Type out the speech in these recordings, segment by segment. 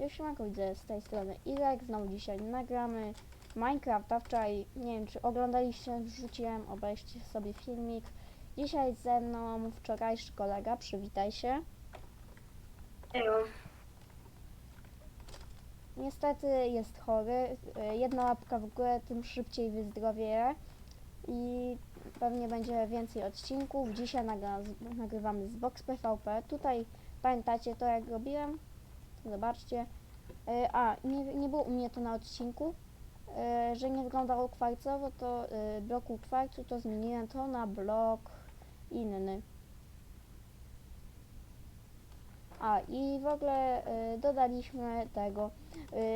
Już siemanko widzę z tej strony Irek, znowu dzisiaj nagramy Minecrafta. Wczoraj, nie wiem czy oglądaliście, wrzuciłem, obejrzcie sobie filmik. Dzisiaj ze mną wczorajszy kolega, przywitaj się. Ejo. Niestety jest chory, y, jedna łapka w górę, tym szybciej wyzdrowieje i pewnie będzie więcej odcinków. Dzisiaj nagrywamy z Box PvP. Tutaj pamiętacie to jak robiłem? Zobaczcie. Y, A, nie, nie było u mnie to na odcinku, y, że nie wyglądało kwarcowo, to y, bloku kwarcu to zmieniłem to na blok inny. A i w ogóle dodaliśmy tego,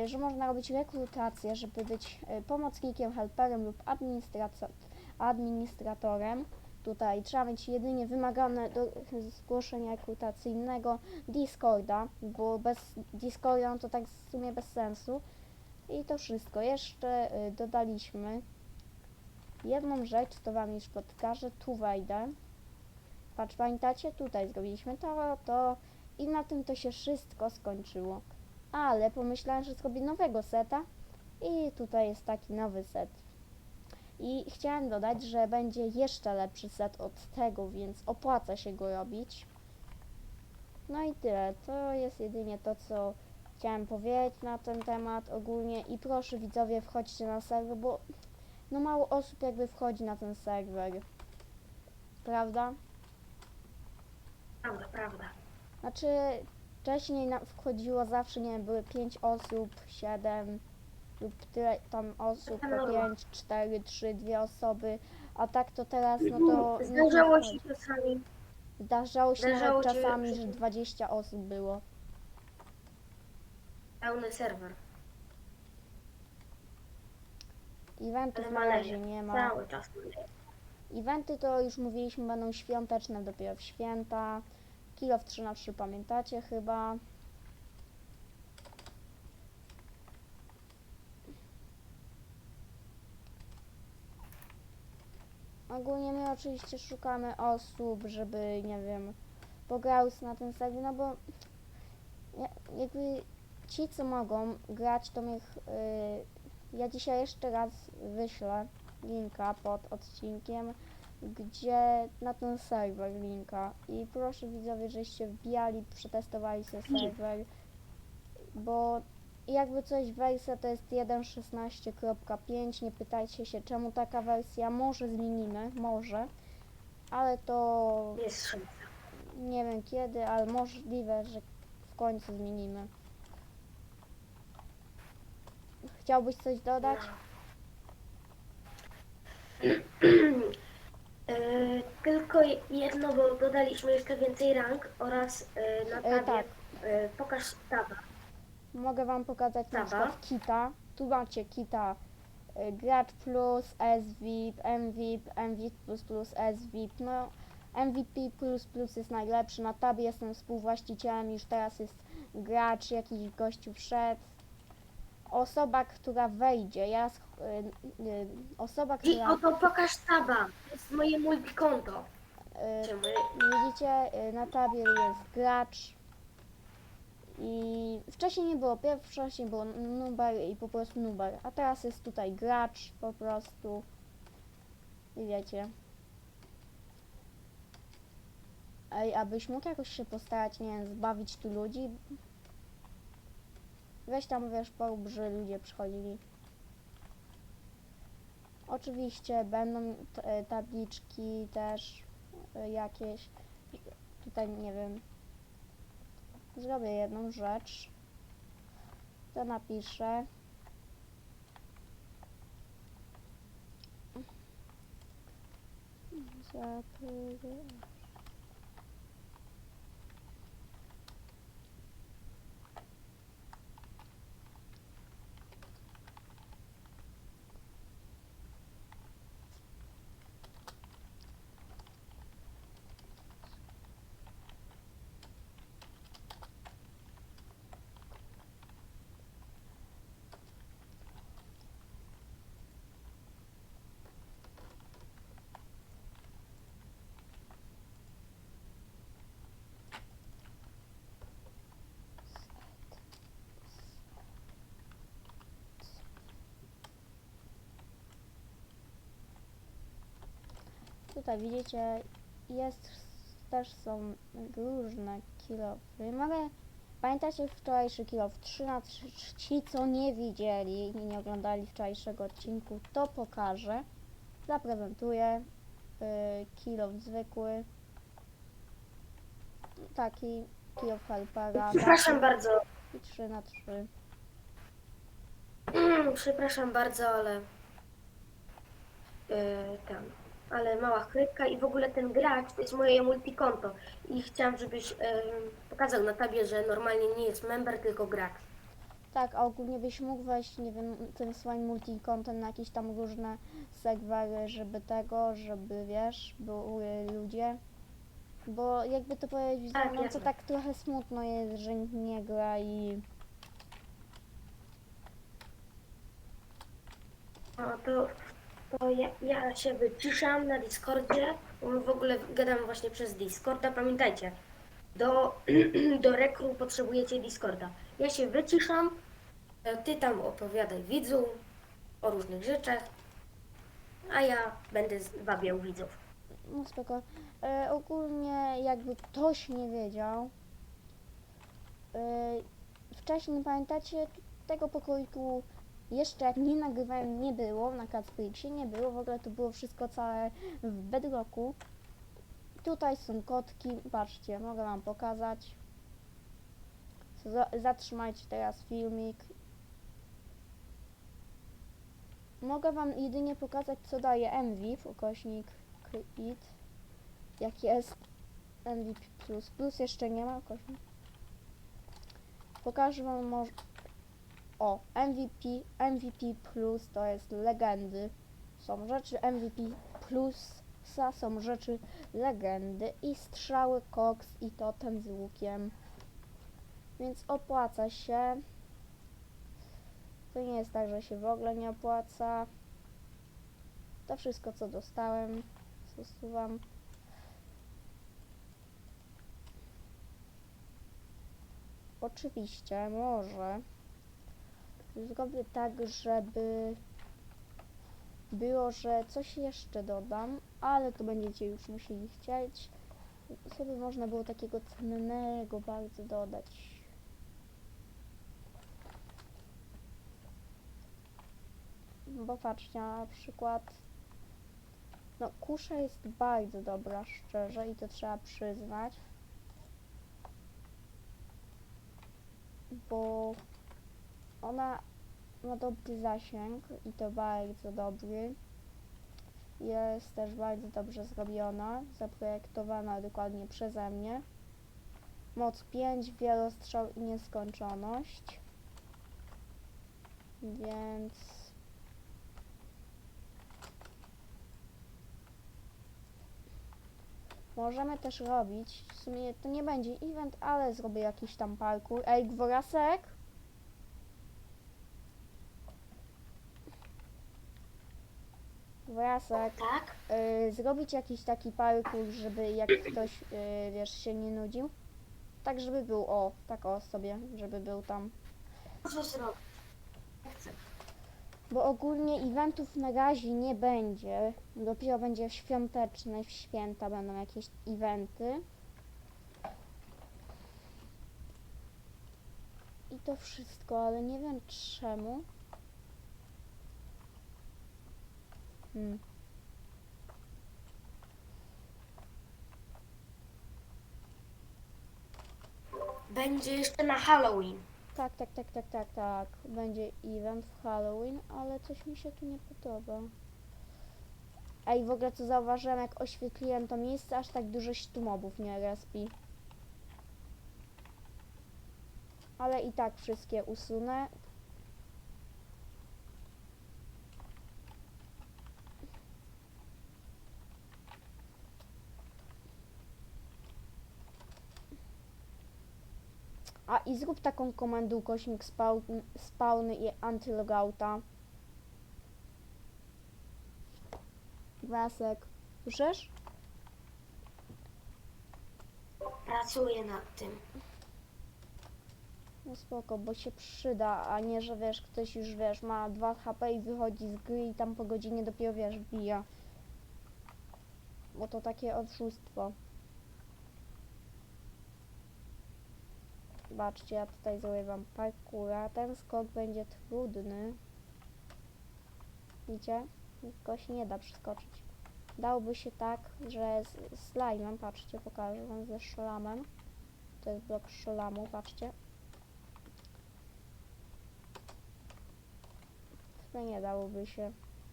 że można robić rekrutację, żeby być pomocnikiem, helperem lub administratorem. Tutaj trzeba mieć jedynie wymagane do zgłoszenia rekrutacyjnego Discorda, bo bez Discorda no to tak w sumie bez sensu. I to wszystko. Jeszcze y, dodaliśmy jedną rzecz, to wam już podkażę, tu wejdę. Patrz, pamiętacie? Tutaj zrobiliśmy to, to i na tym to się wszystko skończyło. Ale pomyślałem, że zrobię nowego seta i tutaj jest taki nowy set. I chciałem dodać, że będzie jeszcze lepszy set od tego, więc opłaca się go robić. No i tyle. To jest jedynie to, co chciałem powiedzieć na ten temat ogólnie. I proszę widzowie, wchodźcie na serwer, bo no mało osób jakby wchodzi na ten serwer. Prawda? Prawda, prawda. Znaczy, wcześniej wchodziło zawsze, nie wiem, były 5 osób, 7 lub tyle tam osób, po Norma. 5, 4, 3, 2 osoby, a tak to teraz, no to... nie Zdarzało się czasami. Zdarzało się zdarzało nawet czasami, że 20 osób było. Pełny serwer. Eventów Ale na razie maleje. nie ma. Cały czas maleje. Eventy to już mówiliśmy będą świąteczne dopiero w święta. Kilo w 3 na 3 pamiętacie chyba. Ogólnie my oczywiście szukamy osób, żeby, nie wiem, pograły na ten serwer, no bo ja- jakby ci, co mogą grać, to niech... y, ja dzisiaj jeszcze raz wyślę linka pod odcinkiem, gdzie na ten serwer linka. I proszę widzowie, żeście wbijali, przetestowali sobie serwer, bo jakby coś wersja to jest 1.16.5, nie pytajcie się czemu taka wersja, może zmienimy, może, ale to Jest szansa. nie wiem kiedy, ale możliwe, że w końcu zmienimy. Chciałbyś coś dodać? E, tylko jedno, bo dodaliśmy jeszcze więcej rank oraz e, na tabie. tak. E, pokaż taba. Mogę Wam pokazać na Dobra. przykład kita. Tu macie kita y, Gracz Plus, SVIP, MVIP, MVIP++, SVIP. No, MVP++ jest najlepszy. Na tabie jestem współwłaścicielem, już teraz jest gracz, jakiś gościu wszedł. Osoba, która wejdzie, ja, sch- y, y, osoba, I która... oto pokaż taba. To jest moje multikonto. y, Czemu? Widzicie, y, na tabie jest gracz i wcześniej nie było, pierw- wcześniej było nuber i po prostu nuber, a teraz jest tutaj gracz po prostu i wiecie. Ej, abyś mógł jakoś się postarać, nie wiem, zbawić tu ludzi. Weź tam, wiesz, porób, że ludzie przychodzili. Oczywiście będą e, tabliczki też e, jakieś. Tutaj nie wiem. Zrobię jedną rzecz. To napiszę. Zapy- tutaj widzicie, jest też są różne kilofy. Mogę, pamiętacie wczorajszy kilof 3 na 3 ci co nie widzieli i nie oglądali wczorajszego odcinku, to pokażę. Zaprezentuję yy, kilof zwykły. Taki kilof helpera. Przepraszam bardzo. I 3 na 3 Przepraszam bardzo, ale yy, tam, ale mała chrypka i w ogóle ten gracz to jest moje multikonto i chciałam, żebyś pokazał na tabie, że normalnie nie jest member, tylko gracz. Tak, a ogólnie byś mógł wejść, nie wiem, tym swoim multikontem na jakieś tam różne serwery, żeby tego, żeby wiesz, były ludzie. Bo jakby to powiedzieć, Tak, no to jasne. tak trochę smutno jest, że nikt nie gra i No to, to ja, ja się wyciszam na Discordzie, bo my w ogóle gadamy właśnie przez Discorda. Pamiętajcie, do, do rekru potrzebujecie Discorda. Ja się wyciszam, e, ty tam opowiadaj widzu o różnych rzeczach, a ja będę zwabiał widzów. no spoko. E, ogólnie jakby ktoś nie wiedział, e, wcześniej pamiętacie, tego pokoiku jeszcze jak nie nagrywałem nie było, na Kacprixie nie było, w ogóle to było wszystko całe w bedrocku. Tutaj są kotki, patrzcie, mogę wam pokazać. Za- Zatrzymajcie teraz filmik. Mogę wam jedynie pokazać co daje MVIP, ukośnik create. Jak jest MVP plus jeszcze nie ma ukośnik. Pokażę wam może... O, MVP, MVP plus to jest legendy. Są rzeczy MVP plus są rzeczy legendy i strzały koks i totem z łukiem. Więc opłaca się. To nie jest tak, że się w ogóle nie opłaca. To wszystko co dostałem. Zasuwam. Oczywiście, może zrobię tak, żeby było, że coś jeszcze dodam, ale to będziecie już musieli chcieć. Sobie można było takiego cennego bardzo dodać. Bo patrzcie, na przykład no kusza jest bardzo dobra, szczerze, i to trzeba przyznać. Bo ona ma dobry zasięg i to bardzo dobry. Jest też bardzo dobrze zrobiona, zaprojektowana dokładnie przeze mnie. Moc 5, wielostrzał i nieskończoność. Więc możemy też robić, w sumie to nie będzie event, ale zrobię jakiś tam parkour. Ej, Gworasek? Gworasek. Tak? y, zrobić jakiś taki parkour, żeby jak ktoś, y, wiesz, się nie nudził. Tak, żeby był, o, tak o sobie, żeby był tam. Co zrobić? Chcę. Bo ogólnie eventów na razie nie będzie. Dopiero będzie świąteczne, w święta będą jakieś eventy. I to wszystko, ale nie wiem czemu. Hmm. Będzie jeszcze na Halloween. Tak, tak, tak, tak, tak, tak. Będzie event w Halloween, ale coś mi się tu nie podoba. Ej, w ogóle co zauważyłem, jak oświetliłem to miejsce, aż tak dużo się tu mobów nie respi. Ale i tak wszystkie usunę. A i zrób taką komendę ukośnik spawn, spawny i antylogouta. Wasek. Słyszysz? Pracuję nad tym. No spoko, bo się przyda, a nie, że wiesz, ktoś już wiesz, ma 2 HP i wychodzi z gry i tam po godzinie dopiero wiesz, wbija. bo to takie oszustwo. Zobaczcie, ja tutaj zrobię wam parkura. Ten skok będzie trudny. Widzicie? Tylko się nie da przeskoczyć. Dałoby się tak, że z slajmem, patrzcie, pokażę wam ze szolamem. To jest blok szolamu, patrzcie. Chyba nie dałoby się.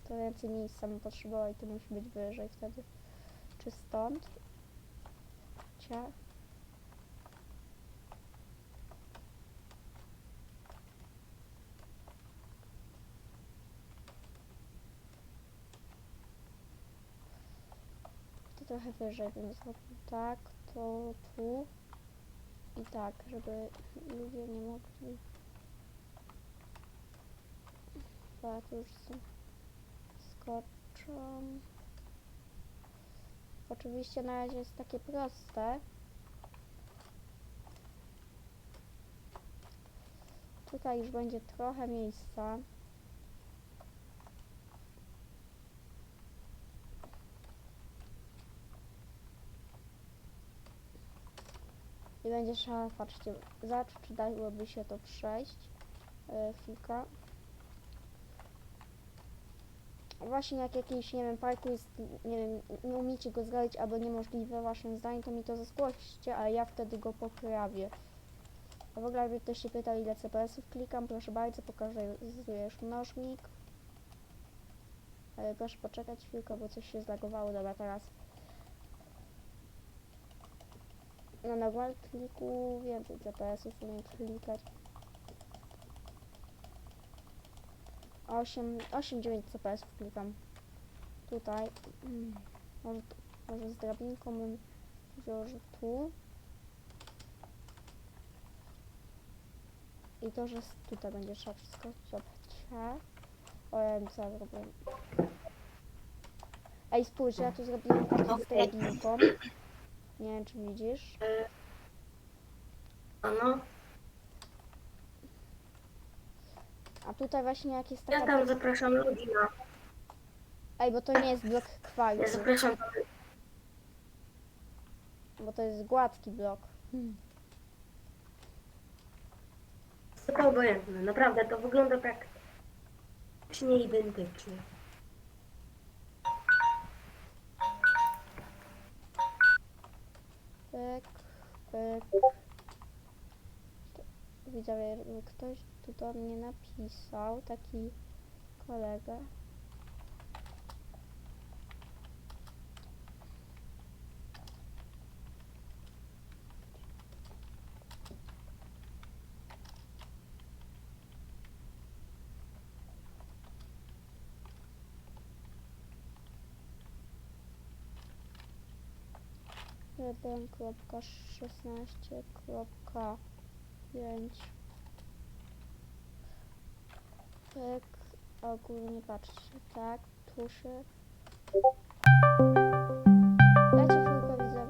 To więcej miejsca bym potrzebował i to musi być wyżej wtedy. Czy stąd? Cia. To trochę wyżej zrobił tak, to tu i tak, żeby ludzie nie mogli. Tak, już skoczą. Oczywiście na razie jest takie proste. Tutaj już będzie trochę miejsca. Będzie patrzcie, zobaczyć, czy dałoby się to przejść. Yy, chwilkę. Właśnie jak jakiś, nie wiem, parku jest, nie wiem, nie umiecie go zrobić albo niemożliwe waszym zdaniem, to mi to zgłoście, a ja wtedy go poprawię. A w ogóle jakby ktoś się pytał ile CPS-ów klikam, proszę bardzo, pokazujesz mnożnik. Ale proszę poczekać chwilkę, bo coś się zlagowało, dobra teraz. Na normal kliku więcej CPS-ów umiem klikać. 8, 8, 9 CPS klikam. Tutaj. Mm, Może, może z drabinką bym wziął, że tu. I to, że tutaj będzie trzeba wszystko zobaczyć. O, ja wiem co zrobiłem. Ej, spójrz, ja tu zrobiłem taki z Okej. drabinką. Nie wiem, czy widzisz. Ano, A tutaj właśnie jak jest ja taka... tam zapraszam ludzi na... Ej, bo to nie jest blok Ja kwali, zapraszam... bo to jest gładki blok. Hmm. Tylko obojętne, naprawdę, to wygląda praktycznie identycznie. Widzowie, ktoś tu do mnie napisał, taki kolega. Jeden kropka szesnaście kropka pięć. Tak, ogólnie patrzcie, tak, tu się. Dajcie chwilkę widzę.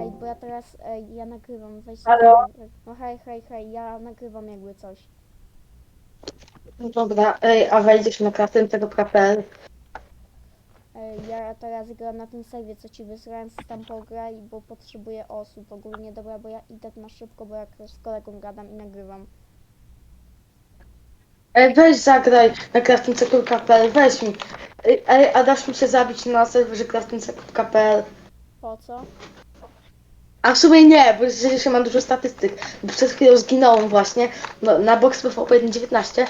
Ej, bo ja teraz, ej, ja nagrywam, weź Halo? No hej, hej, hej, ja nagrywam jakby coś. No dobra, ej, a wejdziesz na kraftem.pl. Ej, ja teraz gram na tym serwie, co ci wysłałem, tam pograj, bo potrzebuję osób ogólnie, dobra, bo ja idę na szybko, bo jak z kolegą gadam i nagrywam. Ej, weź zagraj na kraftem.pl, weź mi. Ej, Ej, a dasz mi się zabić na serwerze kraftem.pl. Po co? A w sumie nie, bo jeszcze mam dużo statystyk. Bo Przed chwilą zginąłem właśnie no, na box PvP 1.19.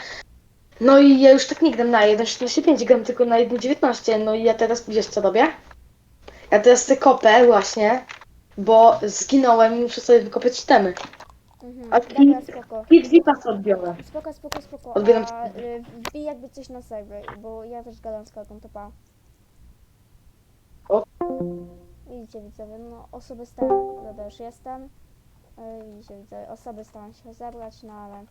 No i ja już tak nie gram na 1.45, gram tylko na 1.19. No i ja teraz, wiesz co robię? Ja teraz sobie kopę właśnie, bo zginąłem i muszę sobie wykopać temy. Mhm, A dobra, spoko. I dwie pasy odbiorę. Spoko, spoko, spoko. Odbieram A y, wbij jakby coś na serwer, bo ja też gadam z kolegą, to pa. O. Widzicie widzowie, no osoby staram, dobra już jestem. Y, Widzicie widzowie, osoby staram się zebrać, no ale...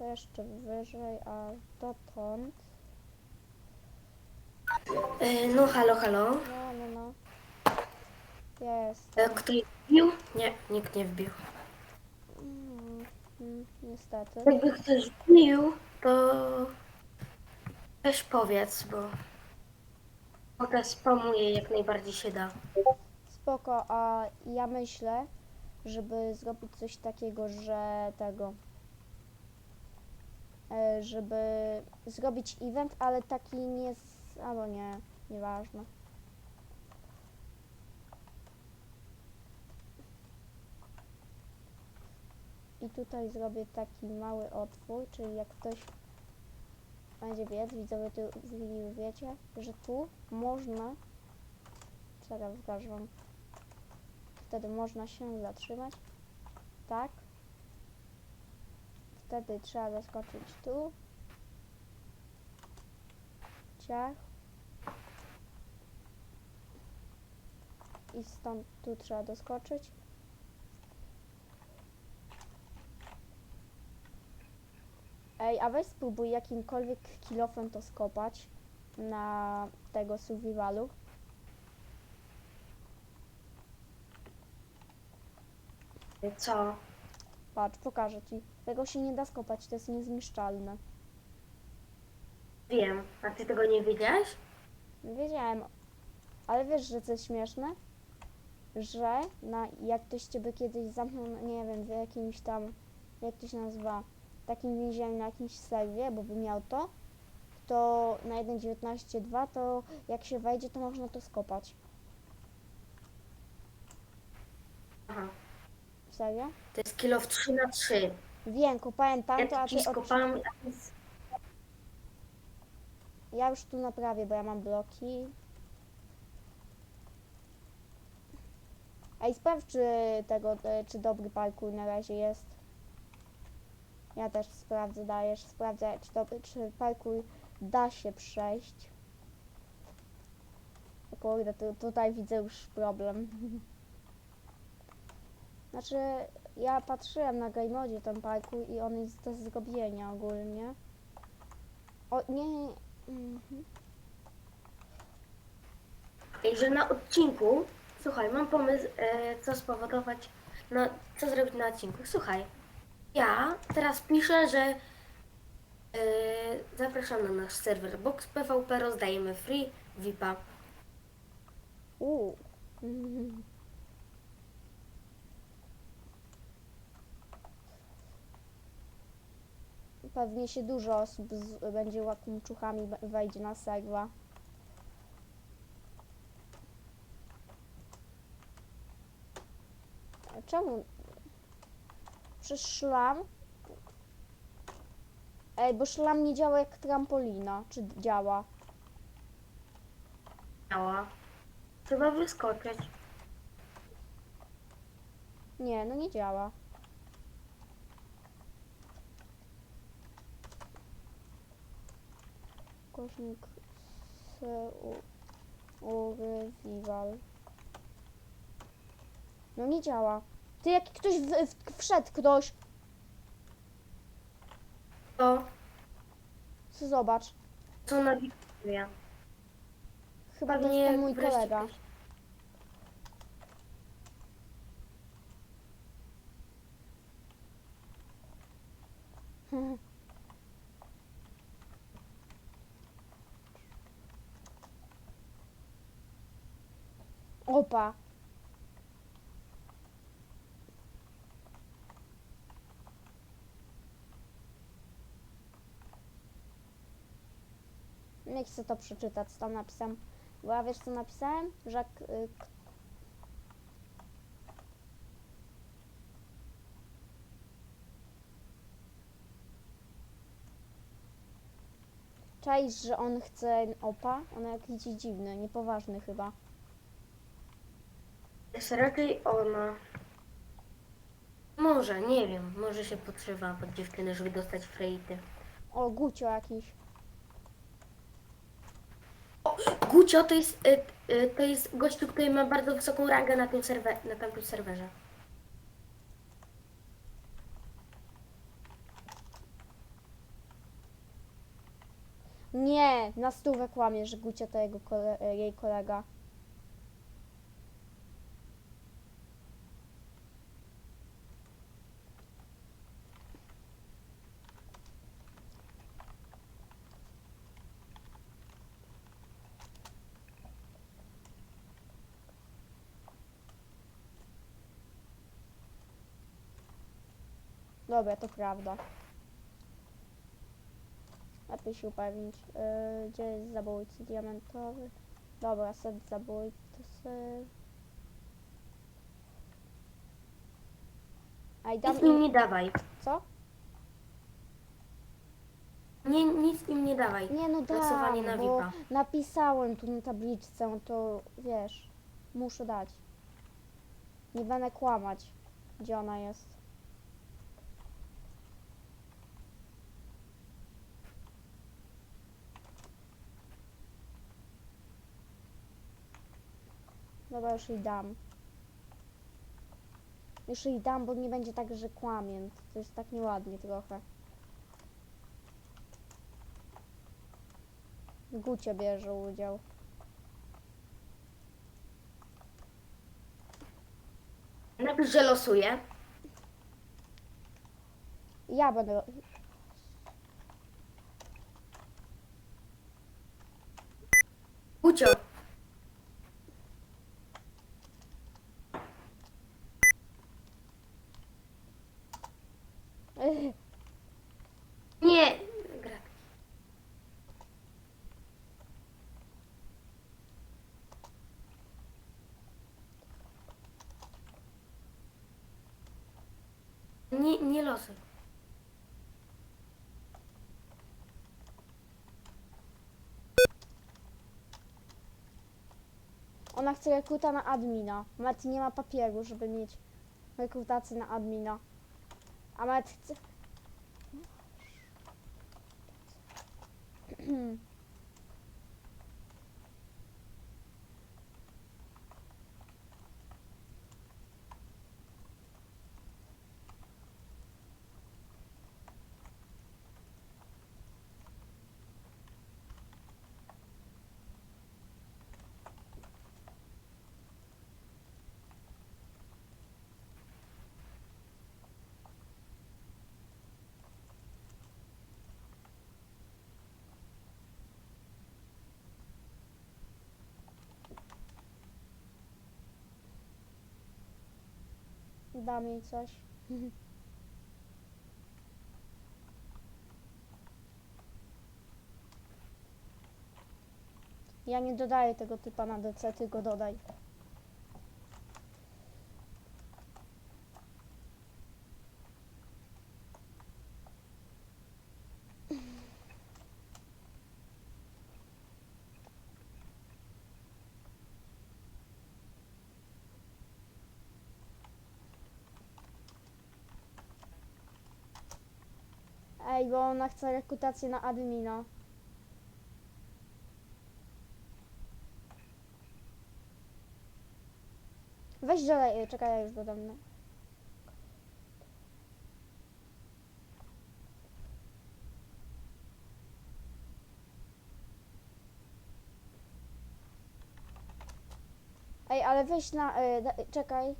To jeszcze wyżej, a dotąd... E, No halo, halo. No, no, no. Jest. E, Ktoś wbił? Nie, nikt nie wbił. Mm, mm, niestety. Jakby ktoś wbił, to też powiedz, bo potem spamuję jak najbardziej się da. Spoko, a ja myślę, żeby zrobić coś takiego, że tego. E, Żeby zrobić event, ale taki nie. Albo nie, nieważne. I tutaj zrobię taki mały otwór, czyli jak ktoś będzie wiedzieć, widzowie tu wi- wiecie, że tu można Zaraz pokażę wam. Wtedy można się zatrzymać. Tak. Wtedy trzeba zaskoczyć tu. Ciach. I stąd tu trzeba doskoczyć. Ej, a weź spróbuj jakimkolwiek kilofem to skopać na tego survivalu. Co? Patrz, pokażę ci. Tego się nie da skopać, to jest niezniszczalne. Wiem. A ty tego nie wiedziałeś? Wiedziałem, ale wiesz, że co jest śmieszne? Że na, jak ktoś ciebie kiedyś zamknął, na- nie wiem, w jakimś tam, jak to się nazywa, takim więzieniu na jakimś serwie, bo by miał to, to na 1.19.2 to jak się wejdzie, to można to skopać. Aha. Serio? To jest kilo w 3 na 3 Wiem, kopałem tam, Ja to a ty od... z- Ja już tu naprawię, bo ja mam bloki. Ej, sprawdź, czy tego, e, czy dobry parkour na razie jest. Ja też sprawdzę, dajesz, sprawdzę, czy, dobry, czy parkour da się przejść. O kurde, tu, tutaj widzę już problem. Znaczy, ja patrzyłem na Game Modzie ten parkour i on jest do zrobienia ogólnie. O, nie, nie, nie. Mhm. I że na odcinku, słuchaj, mam pomysł, e, co spowodować, no, co zrobić na odcinku. Słuchaj, ja teraz piszę, że e, zapraszam na nasz serwer Box PvP, rozdajemy free VIPa. Uuu. Mhm. Pewnie się dużo osób z, będzie łakomczuchami wejdzie na serwa. Czemu? Przez szlam? Ej, bo szlam nie działa jak trampolina. Czy działa? Działa. Trzeba wyskoczyć. Nie, no nie działa. Kośnik z u, urywiwal. No nie działa. Ty jak ktoś w, w, wszedł ktoś, To, co zobacz. co na Wiktoria. Chyba to Pewnie jest mój wreszcie kolega. ktoś- Opa. Nie chcę to przeczytać, co tam napisałem. Bo ja wiesz co napisałem? Że y, że on chce opa? On jakiś dziwny, niepoważny chyba. Jest raczej ona. Może, nie wiem, może się podszywa pod dziewczynę, żeby dostać frejty. O, Gucio jakiś. Gucio to jest, y, y, to jest gościu, który ma bardzo wysoką rangę na tym, serwer, na tamtym serwerze. Nie, na stówę kłamie, że Gucio to jego kole, jej kolega. Dobra, to prawda. Lepiej się upewnić. Yy, gdzie jest zabójcy diamentowy? Dobra, set zabójcy. A i dam Nic im im... nie dawaj. Co? Nie, nic im nie dawaj. Nie no Głosowanie dam, na bo VIP-a. napisałem tu na tabliczce, to wiesz, muszę dać. Nie będę kłamać, gdzie ona jest. Dobra, już jej dam. Już jej dam, bo nie będzie tak, że kłamię. To jest tak nieładnie trochę. Gucie bierze udział. Napisz, że losuję. Ja będę. Gucio. Nie. Gra. Nie, losuj. Ona chce rekruta na admina. Mati nie ma papieru, żeby mieć rekrutację na admina. A Mati chce. Dam jej coś. Ja nie dodaję tego typa na DC, ty go dodaj. Ej, bo ona chce rekrutację na admina. Weź dodaj, czekaj, ja już dodam. No. Ej, ale weź na, y, da, czekaj.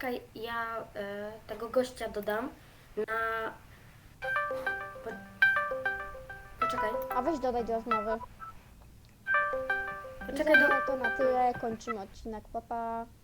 Czekaj, ja e, tego gościa dodam na... Po... Poczekaj, A weź dodaj do rozmowy. poczekaj do... To na tyle, kończymy odcinek, papa. Pa.